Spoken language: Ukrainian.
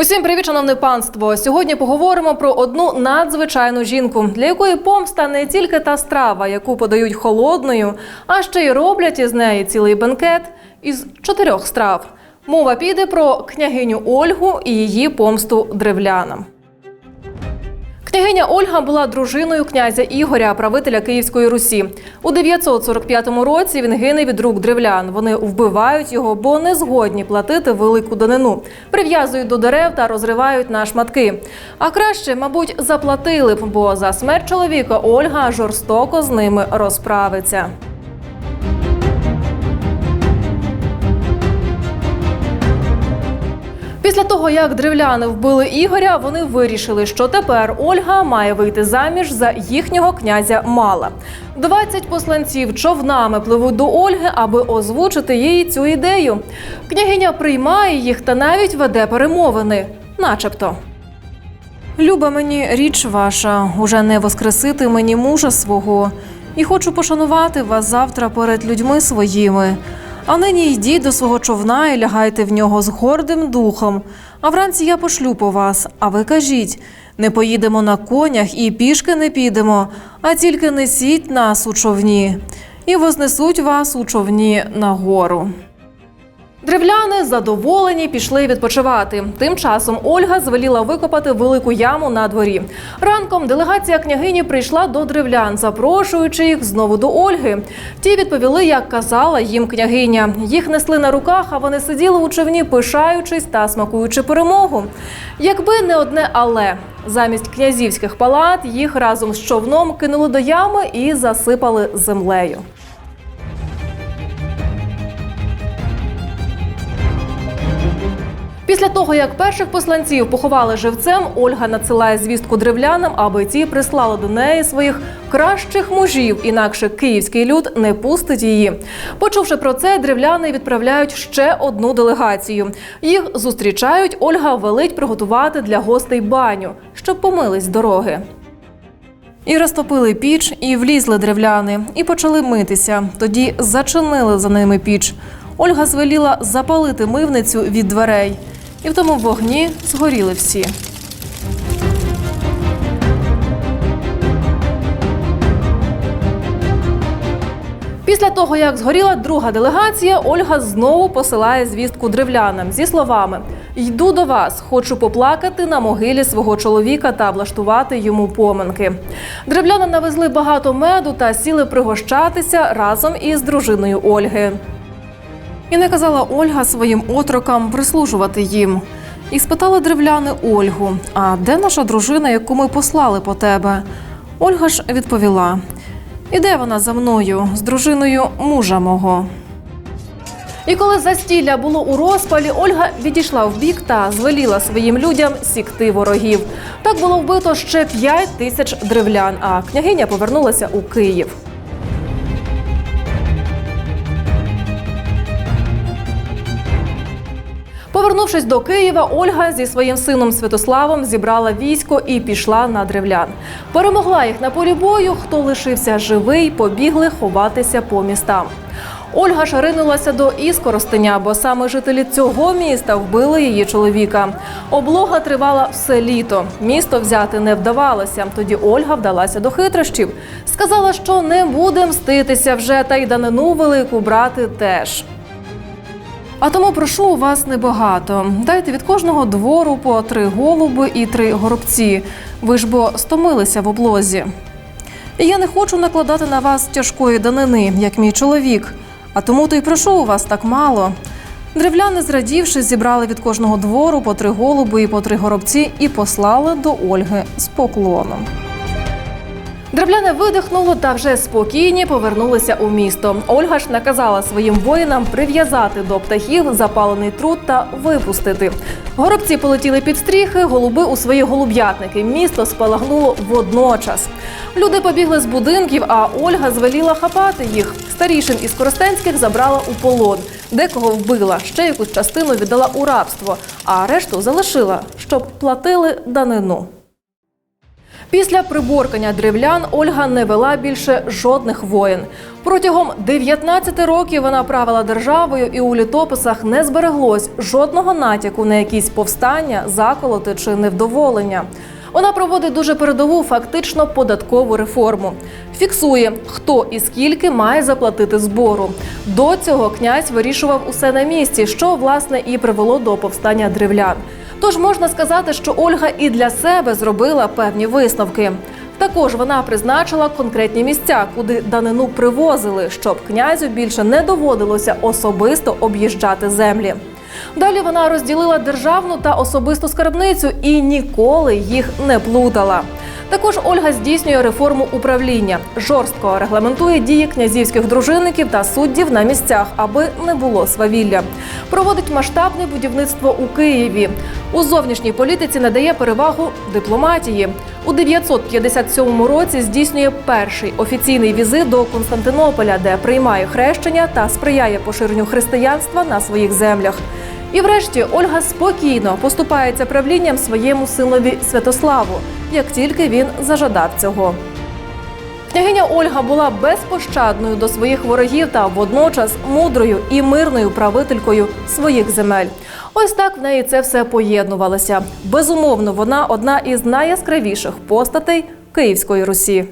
Усім привіт, шановне панство! Сьогодні поговоримо про одну надзвичайну жінку, для якої помста не тільки та страва, яку подають холодною, а ще й роблять із неї цілий бенкет із чотирьох страв. Мова піде про княгиню Ольгу і її помсту древлянам. Княгиня Ольга була дружиною князя Ігоря, правителя Київської Русі. У 945 році він гине від рук древлян. Вони вбивають його, бо не згодні платити велику данину. Прив'язують до дерев та розривають на шматки. А краще, мабуть, заплатили б, бо за смерть чоловіка Ольга жорстоко з ними розправиться. Після того, як древляни вбили Ігоря, вони вирішили, що тепер Ольга має вийти заміж за їхнього князя Мала. 20 посланців човнами пливуть до Ольги, аби озвучити їй цю ідею. Княгиня приймає їх та навіть веде перемовини, начебто. Люба мені річ ваша, уже не воскресити мені мужа свого, і хочу пошанувати вас завтра перед людьми своїми. А нині йдіть до свого човна і лягайте в нього з гордим духом. А вранці я пошлю по вас. А ви кажіть: не поїдемо на конях і пішки не підемо, а тільки несіть нас у човні, і вознесуть вас у човні на гору. Древляни задоволені пішли відпочивати. Тим часом Ольга звеліла викопати велику яму на дворі. Ранком делегація княгині прийшла до древлян, запрошуючи їх знову до Ольги. Ті відповіли, як казала їм княгиня. Їх несли на руках, а вони сиділи у човні, пишаючись та смакуючи перемогу. Якби не одне але. Замість князівських палат їх разом з човном кинули до ями і засипали землею. Після того, як перших посланців поховали живцем, Ольга надсилає звістку древлянам, аби ті прислали до неї своїх кращих мужів, інакше київський люд не пустить її. Почувши про це, древляни відправляють ще одну делегацію. Їх зустрічають. Ольга велить приготувати для гостей баню, щоб помились дороги. І розтопили піч, і влізли древляни, і почали митися. Тоді зачинили за ними піч. Ольга звеліла запалити мивницю від дверей, і в тому вогні згоріли всі. Після того, як згоріла друга делегація, Ольга знову посилає звістку древлянам зі словами: Йду до вас, хочу поплакати на могилі свого чоловіка та влаштувати йому поминки. Древляни навезли багато меду та сіли пригощатися разом із дружиною Ольги. І не казала Ольга своїм отрокам прислужувати їм. І спитали древляни Ольгу: А де наша дружина, яку ми послали по тебе? Ольга ж відповіла: Іде вона за мною з дружиною мужа мого. І коли застілля було у розпалі, Ольга відійшла вбік та звеліла своїм людям сікти ворогів. Так було вбито ще 5 тисяч древлян, а княгиня повернулася у Київ. Повернувшись до Києва, Ольга зі своїм сином Святославом зібрала військо і пішла на древлян. Перемогла їх на полі бою. Хто лишився живий, побігли ховатися по містам. Ольга ж ринулася до Іскоростеня, бо саме жителі цього міста вбили її чоловіка. Облога тривала все літо. Місто взяти не вдавалося. Тоді Ольга вдалася до хитрощів. Сказала, що не буде мститися вже, та й данину велику брати теж. А тому прошу у вас небагато. Дайте від кожного двору по три голуби і три горобці. Ви ж бо стомилися в облозі. І я не хочу накладати на вас тяжкої данини, як мій чоловік. А тому то й прошу у вас так мало. Древляни, зрадівши, зібрали від кожного двору по три голуби і по три горобці і послали до Ольги з поклоном. Древляни видихнуло та вже спокійні повернулися у місто. Ольга ж наказала своїм воїнам прив'язати до птахів запалений труд та випустити. Горобці полетіли під стріхи, голуби у свої голуб'ятники. Місто спалагнуло водночас. Люди побігли з будинків, а Ольга звеліла хапати їх. Старішин із Коростенських забрала у полон. Декого вбила, ще якусь частину віддала у рабство, а решту залишила, щоб платили данину. Після приборкання древлян Ольга не вела більше жодних воєн. Протягом 19 років вона правила державою, і у літописах не збереглось жодного натяку на якісь повстання, заколоти чи невдоволення. Вона проводить дуже передову фактично податкову реформу. Фіксує, хто і скільки має заплатити збору. До цього князь вирішував усе на місці, що власне і привело до повстання древлян. Тож можна сказати, що Ольга і для себе зробила певні висновки. Також вона призначила конкретні місця, куди данину привозили, щоб князю більше не доводилося особисто об'їжджати землі. Далі вона розділила державну та особисту скарбницю і ніколи їх не плутала. Також Ольга здійснює реформу управління, жорстко регламентує дії князівських дружинників та суддів на місцях, аби не було свавілля. Проводить масштабне будівництво у Києві. У зовнішній політиці надає перевагу дипломатії. У 957 році здійснює перший офіційний візит до Константинополя, де приймає хрещення та сприяє поширенню християнства на своїх землях. І врешті Ольга спокійно поступається правлінням своєму синові Святославу, як тільки він зажадав цього. Княгиня Ольга була безпощадною до своїх ворогів та водночас мудрою і мирною правителькою своїх земель. Ось так в неї це все поєднувалося. Безумовно, вона одна із найяскравіших постатей Київської Русі.